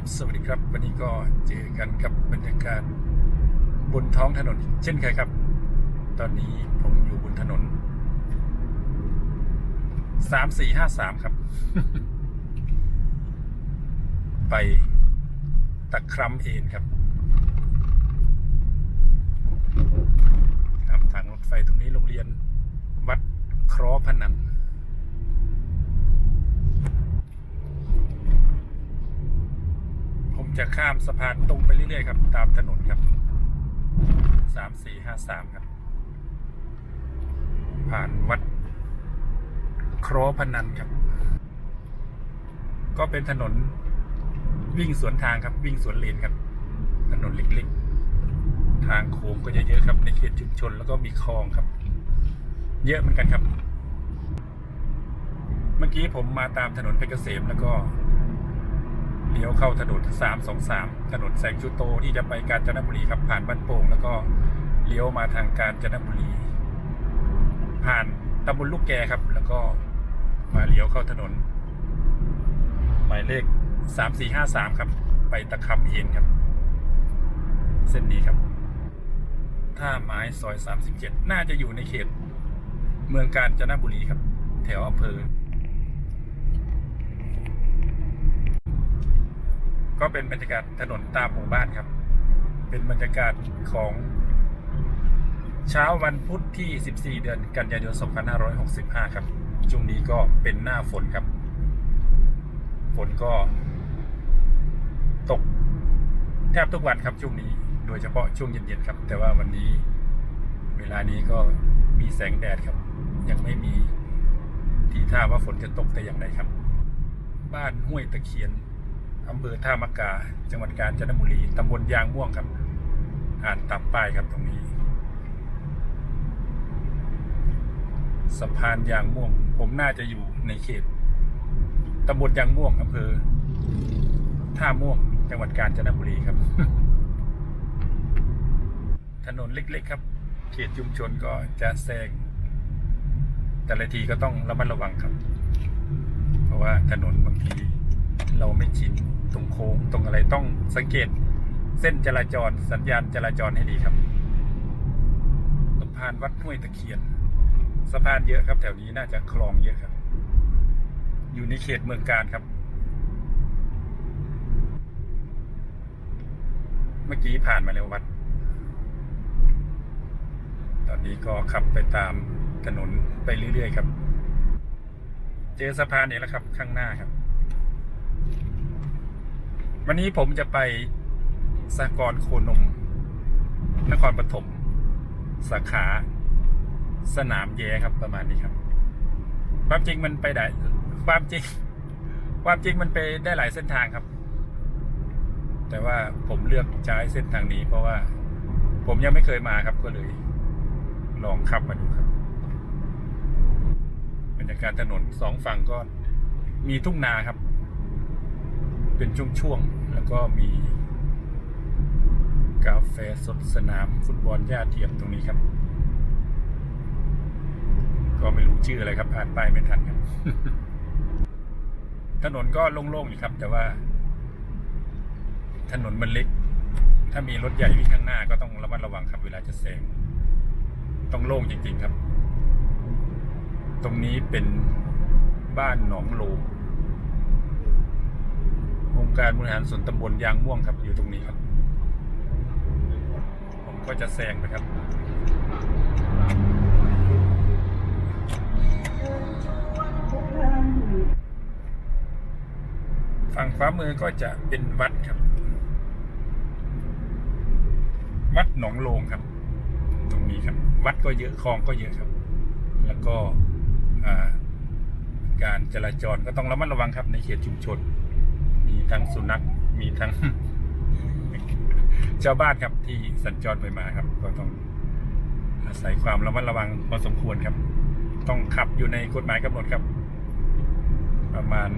ับสวัสดีครับ วันนี้ก็เจอกันกับบรรยากาศบนท้องถนนเช่นเคยครับ ตอนนี้ผมอยู่บนถนนสามสี่ห้าสามครับ ไปตะครัมเอนครับทางรถไฟตรงนี้โรงเรียนวัดครอพนัน ผม จะข้ามสะพานตรงไปเรื่อยๆครับ ตามถนนครับสามสี่ห้าสามครับ ผ่านวัดครอพนันครับ ก็เป็นถนนวิ่งสวนทางครับ วิ่งสวนเลนครับ ถนนเล็กๆ ทางโค้งก็จะเยอะครับในเขตชุมชนแล้วก็มีคลองครับ เยอะเหมือนกันครับ เมื่อกี้ผมมาตามถนนเพชรเกษมแล้วก็ เลี้ยวเข้าถนน 323 ถนนแสงชูโตที่จะไปกาญจนบุรีครับผ่านบ้านโป่งแล้วก็เลี้ยวมาทางกาญจนบุรี ผ่านตำบลลูกแกครับ แล้วก็มาเลี้ยวเข้าถนน หมายเลข 3453 ครับ ไปตะคำเอ็นครับ เส้นนี้ครับท่าไม้ซอย 37 น่าจะอยู่ในเขต เมืองกาญจนบุรีครับ แถวอำเภอ ก็เป็นบรรยากาศถนนตามหมู่บ้านครับ เป็นบรรยากาศของเช้าวันพุธที่ 14 เดือนกันยายน 2565 ครับ ช่วงนี้ก็เป็นหน้าฝนครับ ฝนก็ ตกแทบทุกวันครับช่วงนี้ โดยเฉพาะช่วงเย็นๆครับ แต่ว่าวันนี้เวลานี้ก็มีแสงแดดครับ ยังไม่มีทีท่าว่าฝนจะตกแต่อย่างใดครับ บ้านห้วยตะเคียน อำเภอท่ามะกา จังหวัดกาญจนบุรีตำบลยางม่วงครับ อ่านตามป้ายครับตรงนี้ สะพานยางม่วง ผมน่าจะอยู่ในเขตตำบลยางม่วงอำเภอท่าม่วง จังหวัดกาญจนบุรีครับ ถนนเล็กๆครับ เขตชุมชนก็จะแซงแต่ละทีก็ต้องระมัดระวังครับ เพราะว่าถนนบางที เราไม่ชินตรงโค้งตรงอะไรต้องสังเกตเส้นจราจรสัญญาณจราจรให้ดีครับสะพานวัดห้วยตะเคียนสะพานเยอะครับ แถวนี้น่าจะคลองเยอะครับ อยู่ในเขตเมืองการครับ เมื่อกี้ผ่านมาแล้ววัด ตอนนี้ก็ขับไปตามถนนไปเรื่อยๆครับ เจอสะพานนี้แล้วครับข้างหน้าครับ วันนี้ผมจะไปสากรโคนม นครปฐมสาขาสนามแยครับประมาณนี้ครับ ความจริงมันไปได้ ความจริง ความจริงมันไปได้หลายเส้นทางครับ แต่ว่าผมเลือกใช้เส้นทางนี้เพราะว่า ผมยังไม่เคยมาครับก็เลย ลองขับมาดูครับบรรยากาศถนนสองฝั่งก็มีทุ่งนาครับ เป็นช่วงๆ แล้วก็มี กาแฟสดสนามฟุตบอลหญ้าเทียมตรงนี้ครับ ก็ไม่รู้ชื่ออะไรครับ อ่านป้ายไม่ทันครับ ถนนก็โล่งๆอยู่ครับ แต่ว่า ถนนมันเล็ก ถ้ามีรถใหญ่วิ่งข้างหน้าก็ต้องระมัดระวังครับเวลาจะแซงต้องโล่งจริงๆครับ ตรงนี้เป็นบ้านหนองโล องค์การบริหารส่วนตำบลยางม่วงครับอยู่ตรงนี้ครับ ผมก็จะแซงไปครับฝั่งขวามือก็จะเป็นวัดครับ วัดหนองโลงครับ ตรงนี้ครับ วัดก็เยอะคลองก็เยอะครับ แล้วก็การจราจรก็ต้องระมัดระวังครับในเขตชุมชน มีทั้งสุนัขมีทั้งชาวบ้านครับที่สัญจรไปมาครับ ก็ต้องอาศัยความระมัดระวังพอสมควรครับ ต้องขับอยู่ในกฎหมายกำหนดครับ ประมาณ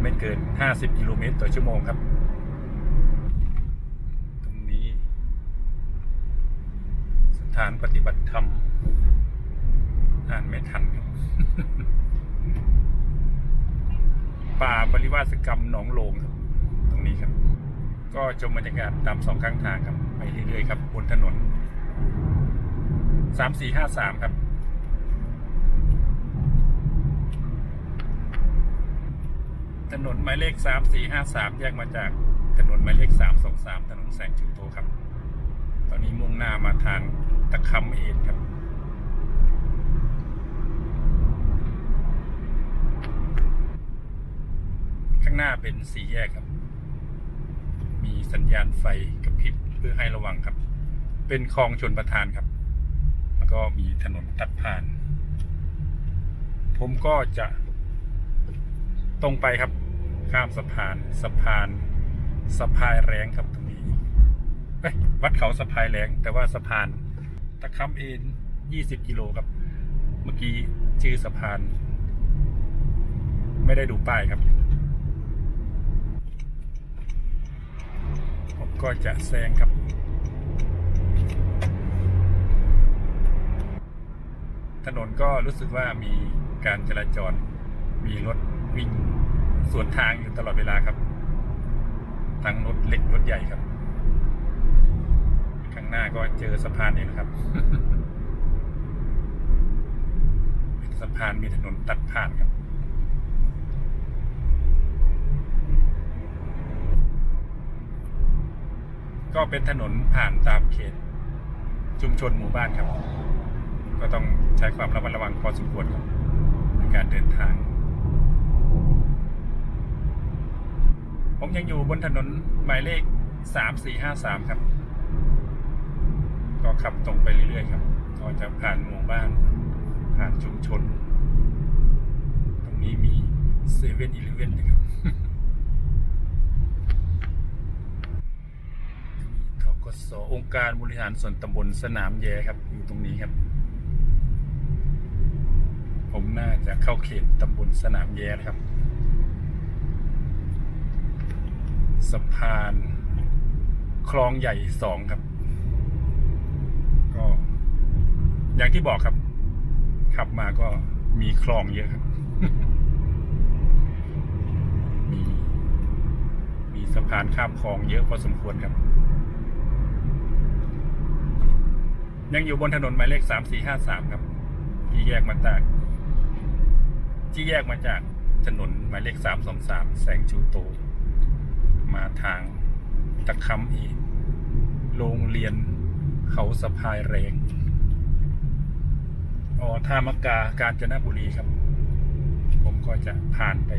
ไม่เกิน 50 กิโลเมตรต่อชั่วโมงครับ ตรงนี้ สถานปฏิบัติธรรมอ่านไม่ทันครับ ป่าปริวาสกรรมหนองโลงครับตนี้ครับ ก็ชมบรรยากาศตามสองข้างทางครับ ไปเรื่อยๆครับบนถนนสามสี่ห้าสามครับ ถนนหมายเลขสามสี่ห้าสามแยกมาจากถนนหมายเลขสามสองสามถนนแสงชูโตครับ ตอนนี้มุ่งหน้ามาทางตะคำเอ็นครับ ข้างหน้าเป็นสี่แยกครับ มีสัญญาณไฟกระพริบเพื่อให้ระวังครับ เป็นคลองชนประทานครับ แล้วก็มีถนนตัดผ่าน ผมก็จะตรงไปครับ ข้ามสะพานสะพานสะพายแรงครับตรงนี้เอ้วัดเขาสะพายแรงแต่ว่าสะพานตะคำเอ็นยี่สิบกิโลครับ เมื่อกี้ชื่อสะพาน ไม่ได้ดูป้ายครับ ผม ก็จะแซงครับ ถนนก็รู้สึกว่ามีการจราจร มีรถวิ่งสวนทางอยู่ตลอดเวลาครับทั้งรถเล็กรถใหญ่ครับ ข้างหน้าก็เจอสะพานเองครับเป็นสะพานมีถนนตัดผ่านครับ ก็เป็นถนนผ่านตามเขตชุมชนหมู่บ้านครับ ก็ต้องใช้ความระมัดระวังพอสมควรครับในการเดินทาง ผมยังอยู่บนถนนหมายเลขสามสี่ห้าสามครับ ก็ขับตรงไปเรื่อยๆครับ ก็จะผ่านหมู่บ้าน ผ่านชุมชน ตรงนี้มีเซเว่นอีเลเว่นนะครับ ท กสองค์การบริหารส่วนตำบลสนามแยครับ อยู่ตรงนี้ครับ ผมน่าจะเข้าเขตตำบลสนามแยนะครับสะพาน คลองใหญ่สองครับ ก็ อย่างที่บอกครับ ขับมาก็มีคลองเยอะครับ มี มีสะพานข้ามคลองเยอะพอสมควรครับ ยังอยู่บนถนนหมายเลขสามสี่ห้าสามครับ ที่แยกมาจาก ที่แยกมาจากถนนหมายเลขสามสองสามแสงชูโต มาทางตะคำอีกโรงเรียนเขาสะพายแรงอ๋อท่ามกาการจนบุรีครับ ผมก็จะผ่านไป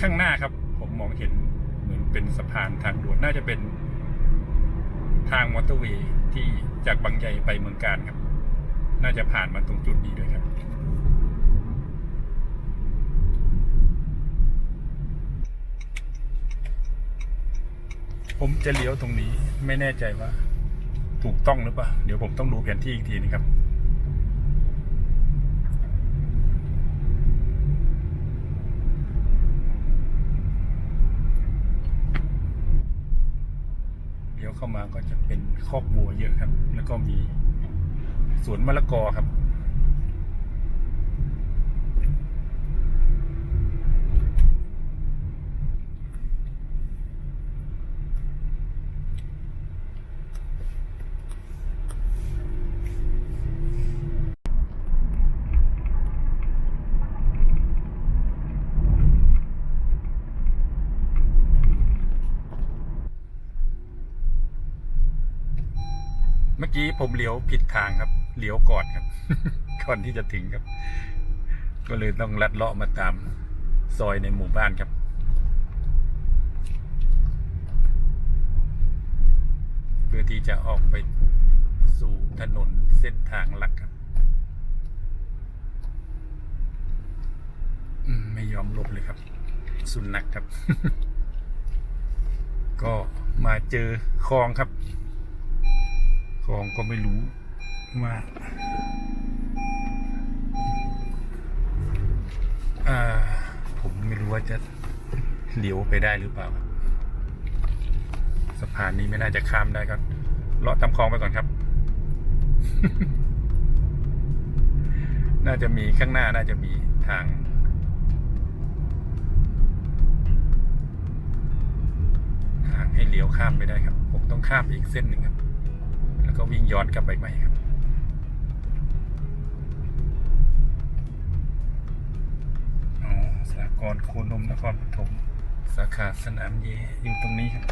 ข้างหน้าครับ ผมมองเห็นเหมือนเป็นสะพานทางด่วนน่าจะเป็น ทางมอเตอร์เวย์ที่จากบางใหญ่ไปเมืองการครับ น่าจะผ่านมาตรงจุดนี้ด้วยครับ ผมจะเลี้ยวตรงนี้ไม่แน่ใจว่า ถูกต้องหรือเปล่า เดี๋ยวผมต้องดูแผนที่อีกทีนะครับ เข้ามาก็จะเป็นคอกวัวเยอะครับ แล้วก็มีสวนมะละกอครับ เมื่อกี้ผมเลี้ยวผิดทางครับ เลี้ยวก่อนครับ ก่อนที่จะถึงครับ ก็เลยต้องลัดเลาะมาตามซอยในหมู่บ้านครับเพื่อที่จะออกไปสู่ถนนเส้นทางหลักครับไม่ยอมหลบเลยครับ สุนัขครับ ก็มาเจอคลองครับ องก็ไม่รู้ว่าผมไม่รู้ว่าจะเลี้ยวไปได้หรือเปล่า สะพานนี้ไม่น่าจะข้ามได้ครับเลาะตามคลองไปก่อนครับ น่าจะมีข้างหน้าน่าจะมีทางทางให้เลี้ยวข้ามไปได้ครับ ผมต้องข้ามอีกเส้นหนึ่งครับ แล้วก็วิ่งย้อนกลับไปใหม่ครับ อ๋อสากรโคนมนครปฐมสาขาสนามเยอยู่ตรงนี้ครับ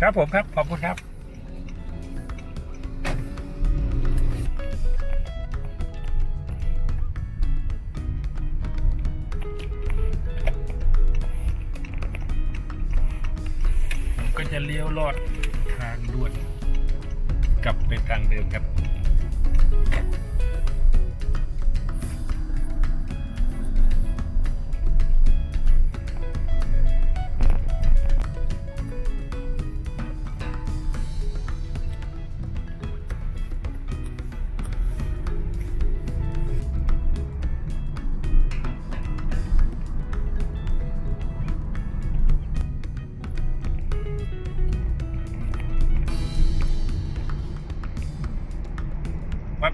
ครับผมครับ ขอบคุณครับ ก็จะเลี้ยวลอดทางด่วน กลับไปทางเดิมครับ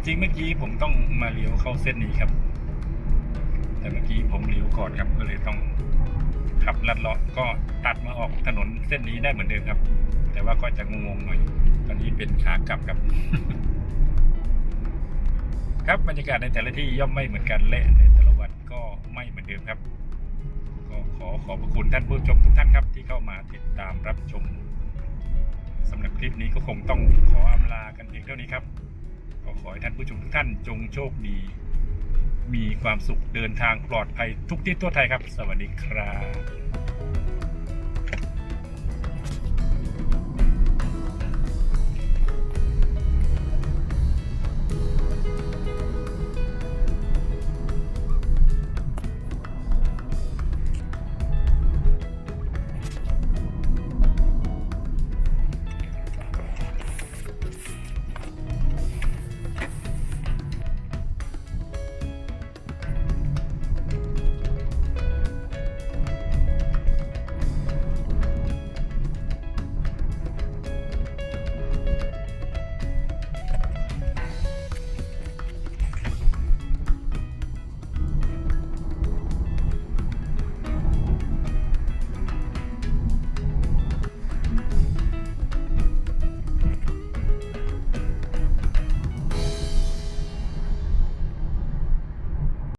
จริงเมื่อกี้ผมต้องมาเลี้ยวเข้าเส้นนี้ครับ แต่เมื่อกี้ผมเลี้ยวก่อนครับ ก็เลยต้องขับลัดเลาะก็ตัดมาออกถนนเส้นนี้ได้เหมือนเดิมครับ แต่ว่าก็จะงงๆหน่อย ตอนนี้เป็นขากลับครับ ครับบรรยากาศในแต่ละที่ย่อมไม่เหมือนกันและในแต่ละวันก็ไม่เหมือนเดิมครับ ก็ขอขอบพระคุณท่านผู้ชมทุกท่านครับ ที่เข้ามาติดตามรับชมสำหรับคลิปนี้ก็คงต้องขออำลากันเพียงเท่านี้ครับ ขอให้ท่านผู้ชมทุกท่านจงโชคดี มีความสุขเดินทางปลอดภัยทุกที่ทั่วไทยครับ สวัสดีครับ